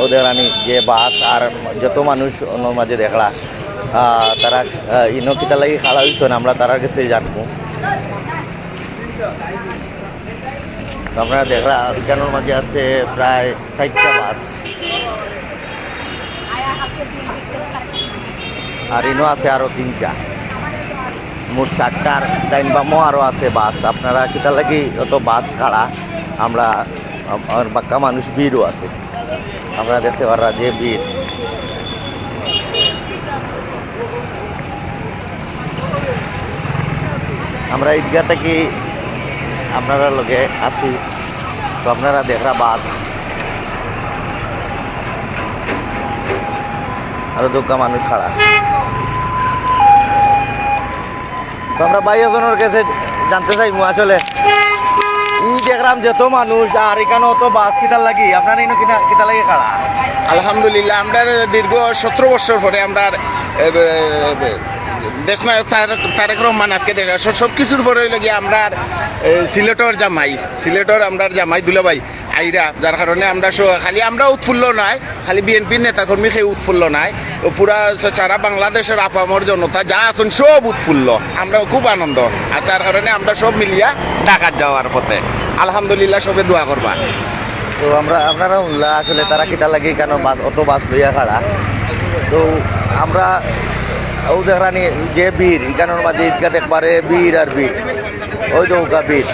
ওদের আমি যে বাস আর যত মানুষ ওনার মাঝে দেখলা তারা আহ, ইনো কিতা লাগি খাড়া হইছেন আমরা তারার কাছে জানব। আপনারা দেখলা এখানোর মাঝে আছে প্রায় ষাটটা বাস। আর ইনো আছে আরও তিনটা। মোট চারটার টাইম বামও আরও আছে বাস। আপনারা কিতা লাগি অত বাস খাড়া আমরা আমার বাক্কা মানুষ ভিড়ও আছে। আমরা দেখতে পারা যে ভিড় আমরা ঈদগা থেকে আপনারা লগে আসি তো আপনারা দেখরা বাস। আরও দোকা মানুষ খাড়া। তো আমরা ভাই ওখানের কাছে জানতে চাইব আসলে। দেখলাম যত মানুষ, আর এখানে অত বাস কিতার লাগি, আপনার এনে কিনা কিটা লাগে কারা? আলহামদুলিল্লাহ, আমরা দীর্ঘ সতেরো বছর পরে আমরা দেশনায়ক তারেক তারেক রহমান আজকে দেখা, সব কিছুর পরে হইল গিয়ে আমরা সিলেটর জামাই, সিলেটর আমরা জামাই দুলাভাই, আইরা, যার কারণে আমরা খালি আমরা উৎফুল্ল নাই, খালি বিএনপির নেতাকর্মী সেই উৎফুল্ল নাই। পুরা সারা বাংলাদেশের আপামর জনতা যা আছেন সব উৎফুল্ল। আমরা খুব আনন্দ। আর যার কারণে আমরা সব মিলিয়া ঢাকার যাওয়ার পথে। আলহামদুলিল্লাহ সবে দোয়া করবা। তো আমরা আপনারা উনলা আসলে তারা কিটা লাগে কেন বাস অত বাস লইয়া খাড়া? তো আমরা ও দেখরানি যে বীর এখানোর মাঝে ঈদগা দেখবারে বীর আর বীর। ওই তো উকা বীর।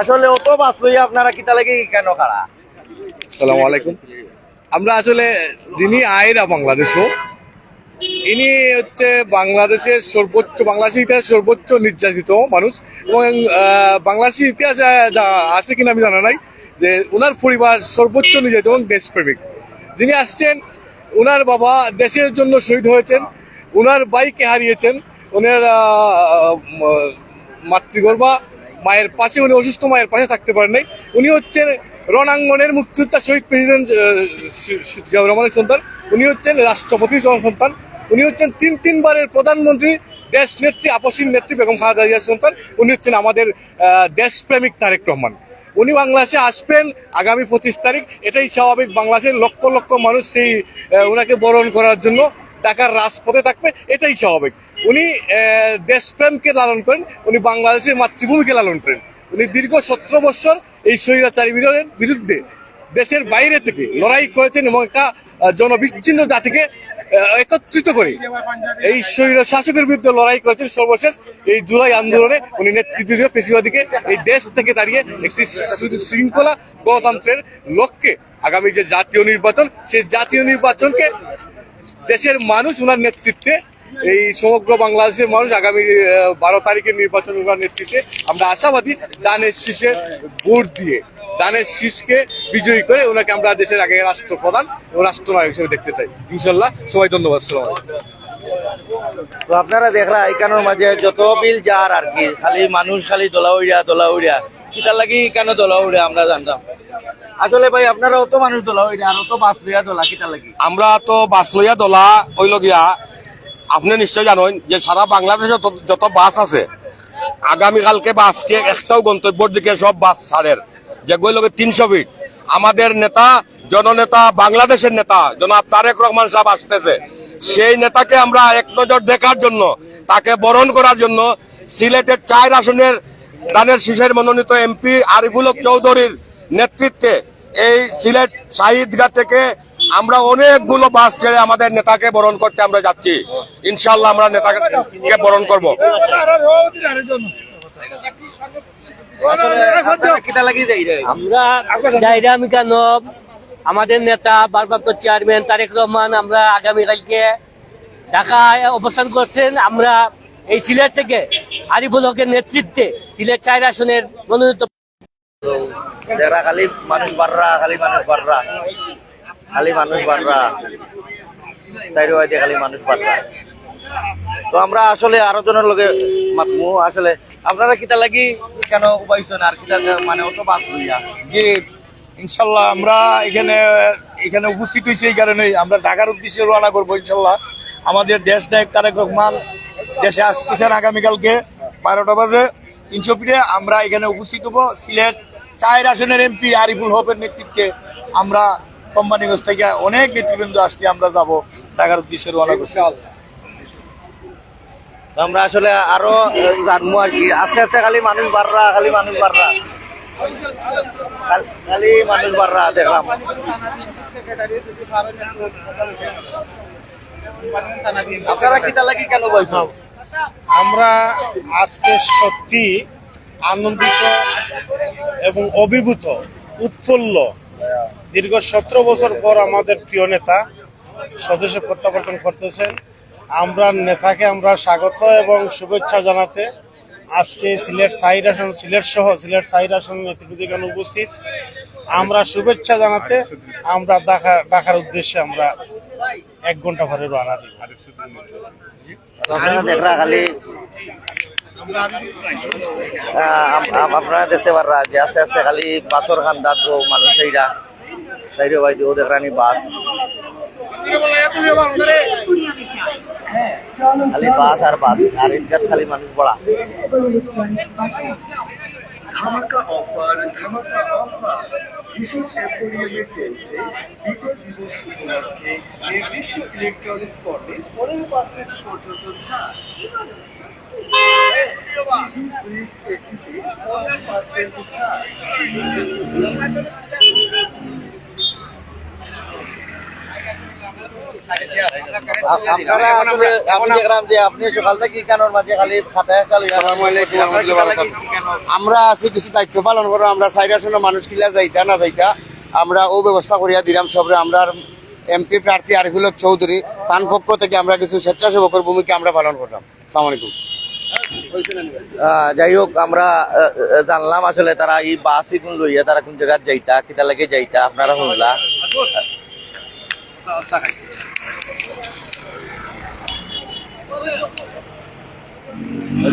আসলে অত বাস লইয়া আপনারা কিটা লাগে কেন খাড়া? আসসালামু আলাইকুম। আমরা আসলে যিনি আয়রা বাংলাদেশও ইনি হচ্ছে বাংলাদেশের সর্বোচ্চ বাংলাদেশের ইতিহাস সর্বোচ্চ নির্যাতিত মানুষ এবং বাংলাদেশের ইতিহাসে আছে কিনা আমি জানা নাই। যে ওনার পরিবার সর্বোচ্চ নির্যাতিত এবং দেশপ্রেমিক। যিনি আসছেন ওনার বাবা দেশের জন্য শহীদ হয়েছেন ওনার বাইকে হারিয়েছেন ওনার মাতৃগর্ভা, মায়ের পাশে, উনি অসুস্থ মায়ের পাশে থাকতে পারেন নাই। উনি হচ্ছেন রণাঙ্গনের মুক্তিযোদ্ধা শহীদ প্রেসিডেন্ট জিয়াউর রহমানের সন্তান, উনি হচ্ছেন রাষ্ট্রপতির সন্তান উনি হচ্ছেন তিন, তিনবারের প্রধানমন্ত্রী, দেশ নেত্রী, আপসীন নেত্রী বেগম খালেদা জিয়ার সন্তান, উনি হচ্ছেন আমাদের দেশপ্রেমিক তারেক রহমান। উনি বাংলাদেশে আসবেন আগামী পঁচিশ তারিখ। এটাই স্বাভাবিক। বাংলাদেশের লক্ষ লক্ষ মানুষ সেই ওনাকে বরণ করার জন্য ঢাকার রাজপথে থাকবে। এটাই স্বাভাবিক। উনি দেশপ্রেমকে লালন করেন। উনি বাংলাদেশের মাতৃভূমিকে লালন করেন। উনি দীর্ঘ সতেরো বছর এই স্বৈরাচারী বিরোধের বিরুদ্ধে দেশের বাইরে থেকে লড়াই করেছেন এবং একটা জনবিচ্ছিন্ন জাতিকে একত্রিত করে এই স্বৈর শাসকের বিরুদ্ধে লড়াই করেছেন সর্বশেষ এই জুলাই আন্দোলনে উনি নেতৃত্ব দিয়ে পেশিবাদীকে এই দেশ থেকে দাঁড়িয়ে একটি শৃঙ্খলা গণতন্ত্রের লক্ষ্যে আগামী যে জাতীয় নির্বাচন, সেই জাতীয় নির্বাচনকে দেশের মানুষ ওনার নেতৃত্বে, এই সমগ্র বাংলাদেশের মানুষ আগামী বারো তারিখের নির্বাচন ওনার নেতৃত্বে আমরা আশাবাদী দানের শীষে ভোট দিয়ে দানের শীষকে বিজয়ী করে ওনাকে আমরা দেশের আগে রাষ্ট্রপ্রধান ও রাষ্ট্রনায়ক হিসেবে দেখতে চাই। ইনশাল্লাহ সবাই ধন্যবাদ সালাম তো আপনারা দেখরা এখানোর মাঝে যত বিল যার আর কি খালি মানুষ খালি দোলা উড়িয়া দোলা উড়িয়া। কিটা লাগি কেন দোলা উড়িয়া আমরা জানতাম। আসলে ভাই আপনারা অত মানুষ দোলা উড়িয়া আর অত বাস লইয়া দোলা কিটা লাগি। আমরা তো বাস লইয়া দোলা হইল গিয়া আপনি নিশ্চয় জানেন যে সারা বাংলাদেশে যত- যত বাস আছে আগামীকালকে বাসকে একটাও গন্তব্যর দিকে সব বাস ছাড়ের। যেগুলো লগে তিনশো ফিট আমাদের নেতা, জননেতা, বাংলাদেশের নেতা, জনাব তারেক রহমান সাহেব আসতেছে। সেই নেতাকে আমরা এক নজর দেখার জন্য, তাকে বরণ করার জন্য সিলেটের চার আসনের দানের শীষের মনোনীত এমপি আরিফুল চৌধুরীর নেতৃত্বে এই সিলেট শাহিদগা থেকে আমরা অনেকগুলো বাস ছেড়ে আমাদের নেতাকে বরণ করতে আমরা যাচ্ছি। ইনশাল্লাহ আমরা নেতাকে বরণ করব। মিকান আমাদের নেতা ভারপ্রাপ্ত চেয়ারম্যান তারেক রহমান, আমরা আগামীকালকে ঢাকায় অবস্থান করছেন। আমরা এই সিলেট থেকে আরিফুল হকের নেতৃত্বে সিলেট চার আসনের মনোনীত খালি মানুষ বাড়রা তো আমরা আসলে আরও জনের লগে মাতমু। আসলে আপনারা কিটা লাগি কেন উপাইছেন আর কিটা মানে অত বাস লইয়া জি ইনশাল্লাহ আমরা এখানে এখানে উপস্থিত হয়েছি এই কারণেই। আমরা ঢাকার উদ্দেশ্যে রওনা করব ইনশাল্লাহ। আমাদের দেশ নায়ক তারেক রহমান দেশে আসতেছেন আগামীকালকে বারোটা বাজে। তিনশো ফিটে আমরা এখানে উপস্থিত হব। সিলেট চায়ের আসনের এমপি আরিফুল হকের নেতৃত্বে আমরা কোম্পানিগঞ্জ থেকে অনেক নেতৃবৃন্দ আসছি আমরা যাব ঢাকার উদ্দেশ্যে রওনা করছি। আমরা আসলে আরও জানব আর কি। আস্তে আস্তে খালি মানুষ বাড়রা, খালি মানুষ বাড়রা। খালি মানুষ বাড়রা, দেখলাম। আমরা আজকে সত্যি আনন্দিত এবং অভিভূত, উৎফুল্ল, দীর্ঘ সতেরো বছর পর আমাদের প্রিয় নেতা সদস্য প্রত্যাবর্তন করতেছেন। আমরা নেতাকে আমরা স্বাগত এবং শুভেচ্ছা জানাতে আজকে সিলেট সাইড আসন সিলেট সহ সিলেট সাইড আসন এখানে উপস্থিত। আমরা শুভেচ্ছা জানাতে আমরা ঢাকা, ঢাকার উদ্দেশ্যে আমরা এক ঘণ্টা পরে রওনা দিব আপনারা দেখতে পাররা যে আস্তে আস্তে খালি বাসর খান্দা তো মানুষ এইরা। ও দেখরানি বাস। খালি বাস আর বাস আর ইনকার খালি মানুষ পড়া ধামাকা অফার ধামাকা অফার বিশেষ চলছে বিপদ দিবস উপলক্ষে নির্দিষ্ট ইলেকট্রনিক স্পটে পনেরো পার্সেন্ট পর্যন্ত ছাড় ফ্রিজ পনেরো পার্সেন্ট ছাড় আ- আপনারা আসলে আমি দেখলাম যে আপনি সকাল থেকে কেনর মাঝে খালি খাতায় খালি আমরা আছি কিছু দায়িত্ব পালন করো আমরা সাইড আসনের মানুষ কিলা যাইতা না যাইতা আমরা ও ব্যবস্থা করিয়া দিলাম সবরে আমরা এমপি প্রার্থী আরিফুল চৌধুরী তান পক্ষ থেকে আমরা কিছু স্বেচ্ছাসেবকের ভূমিকা আমরা পালন করলাম। সালাম আহ, যাই হোক আমরা জানলাম আসলে তারা এই বাসই কোন লইয়া তারা কোন জায়গায় যাইতা কিতা লাগে যাইতা আপনারা শুনলা।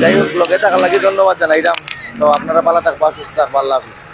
যাই হোক, লোকে থাকার লাগে ধন্যবাদ জানাইলাম তো আপনারা ভালো থাকবা, সুস্থ থাকবা, আল্লাহ হাফিজ।